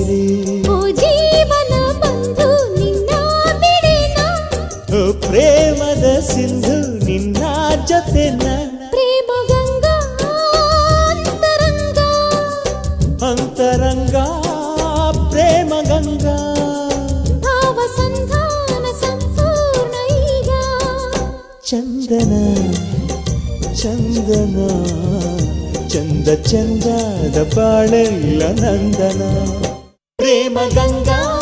ರಾತ್ರಿ ಓ ಜೀವನ ಬಂಧು ನಿನ್ನ ಬಿಡೆನ ಓ ಪ್ರೇಮದ ಸಿಂಧು ನಿನ್ನ ಜೊತೆ ಪ್ರೇಮ ಗಂಗಾ ಅಂತರಂಗ ಅಂತರಂಗ ಪ್ರೇಮ ಗಂಗಾ ಭಾವ ಸಂಧಾನ ಸಂಪೂರ್ಣ ಈಗ ಚಂದನ ಚಂದನ ಚಂದ ಚಂದದ ಬಾಳೆಲ್ಲ ನಂದನ गङ्गाङ्ग